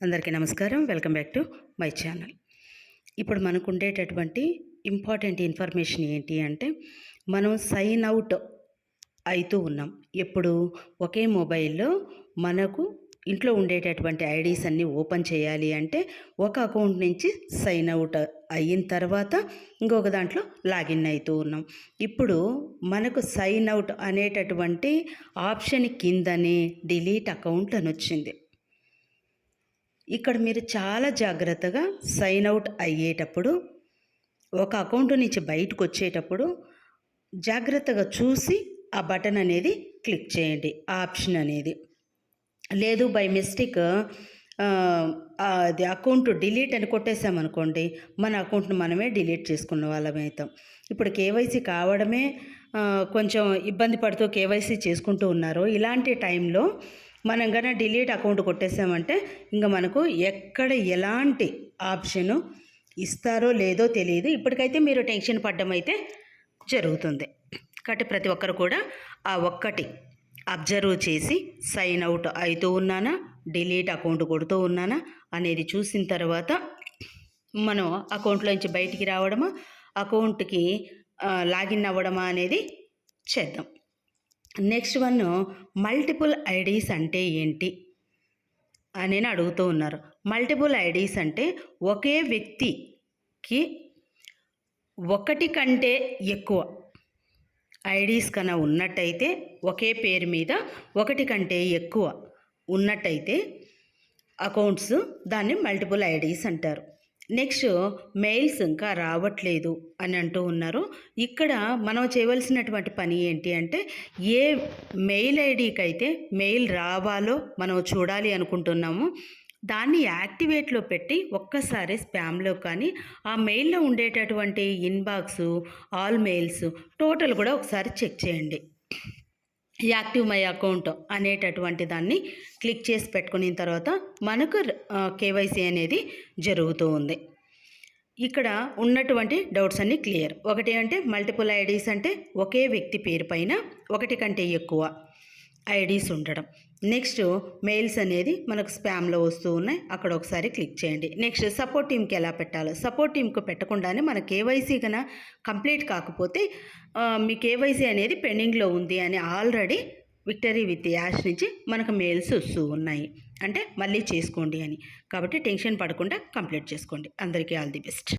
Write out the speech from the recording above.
అందరికీ నమస్కారం. Welcome back to my channel. ఇప్పుడు మనకు ఉండేటటువంటి ఇంపార్టెంట్ ఇన్ఫర్మేషన్ ఏంటి అంటే మనం సైన్ అవుట్ అవుతూ ఉన్నాం. ఎప్పుడు? ఒకే మొబైల్లో మనకు ఇంట్లో ఉండేటటువంటి ఐడీస్ అన్నీ ఓపెన్ చేయాలి అంటే ఒక అకౌంట్ నుంచి సైన్ అవుట్ అయిన తర్వాత ఇంకొక దాంట్లో లాగిన్ అవుతూ ఉన్నాం. ఇప్పుడు మనకు సైన్ అవుట్ అనేటటువంటి ఆప్షన్ కిందనే డిలీట్ అకౌంట్ అని వచ్చింది ఇక్కడ మీరు చాలా జాగ్రత్తగా సైన్ అవుట్ అయ్యేటప్పుడు ఒక అకౌంట్ నుంచి బయటకు వచ్చేటప్పుడు జాగ్రత్తగా చూసి ఆ బటన్ అనేది క్లిక్ చేయండి ఆప్షన్ అనేది. లేదు బై మిస్టేక్ అది అకౌంట్ డిలీట్ అని కొట్టేసామనుకోండి మన అకౌంట్ను మనమే డిలీట్ చేసుకున్న వాళ్ళం అవుతాం. ఇప్పుడు కేవైసీ కావడమే కొంచెం ఇబ్బంది పడుతూ కేవైసీ చేసుకుంటూ ఉన్నారు ఇలాంటి టైంలో మనం కన్నా డిలీట్ అకౌంట్ కొట్టేసామంటే ఇంకా మనకు ఎక్కడ ఎలాంటి ఆప్షను ఇస్తారో లేదో తెలియదు. ఇప్పటికైతే మీరు టెన్షన్ పడ్డం అయితే జరుగుతుంది. కాబట్టి ప్రతి ఒక్కరు కూడా ఆ ఒక్కటి అబ్జర్వ్ చేసి సైన్ అవుట్ అవుతూ ఉన్నానా డిలీట్ అకౌంట్ కొడుతూ ఉన్నానా అనేది చూసిన తర్వాత మనం అకౌంట్లోంచి బయటికి రావడమా అకౌంట్కి లాగిన్ అవ్వడమా అనేది చేద్దాం. నెక్స్ట్ వన్ మల్టిపుల్ ఐడీస్ అంటే ఏంటి? అని అడుగుతూ ఉన్నారు. మల్టిపుల్ ఐడీస్ అంటే ఒకే వ్యక్తికి ఒకటి కంటే ఎక్కువ ఐడీస్ కన్నా ఉన్నట్టయితే ఒకే పేరు మీద ఒకటి కంటే ఎక్కువ ఉన్నట్టయితే అకౌంట్స్ దాన్ని మల్టిపుల్ ఐడీస్ అంటారు. నెక్స్ట్ మెయిల్స్ ఇంకా రావట్లేదు అని అంటూ ఉన్నారు. ఇక్కడ మనం చేయవలసినటువంటి పని ఏంటి అంటే ఏ మెయిల్ ఐడికి అయితే మెయిల్ రావాలో మనం చూడాలి అనుకుంటున్నాము దాన్ని యాక్టివేట్లో పెట్టి ఒక్కసారి స్పామ్లో కానీ ఆ మెయిల్లో ఉండేటటువంటి ఇన్బాక్స్ ఆల్ మెయిల్స్ టోటల్ కూడా ఒకసారి చెక్ చేయండి. యాక్టివ్ మై అకౌంట్ అనేటటువంటి దాన్ని క్లిక్ చేసి పెట్టుకున్న తర్వాత మనకు కేవైసీ అనేది జరుగుతూ ఉంది. ఇక్కడ ఉన్నటువంటి డౌట్స్ అన్నీ క్లియర్. ఒకటి అంటే మల్టిపుల్ ఐడీస్ అంటే ఒకే వ్యక్తి పేరు పైన ఒకటి కంటే ఎక్కువ ఐడీస్ ఉండడం. నెక్స్ట్ మెయిల్స్ అనేది మనకు స్పామ్లో వస్తూ ఉన్నాయి. అక్కడ ఒకసారి క్లిక్ చేయండి. నెక్స్ట్ సపోర్ట్ టీమ్కి ఎలా పెట్టాలో. సపోర్ట్ టీమ్కి పెట్టకుండానే మన కేవైసీ కన కంప్లీట్ కాకపోతే మీ కేవైసీ అనేది పెండింగ్లో ఉంది అని ఆల్రెడీ విక్టరీ విత్ యాష్ నుంచి మనకు మెయిల్స్ వస్తూ ఉన్నాయి. అంటే మళ్ళీ చేసుకోండి అని. కాబట్టి టెన్షన్ పడకుండా కంప్లీట్ చేసుకోండి. అందరికీ ఆల్ ది బెస్ట్.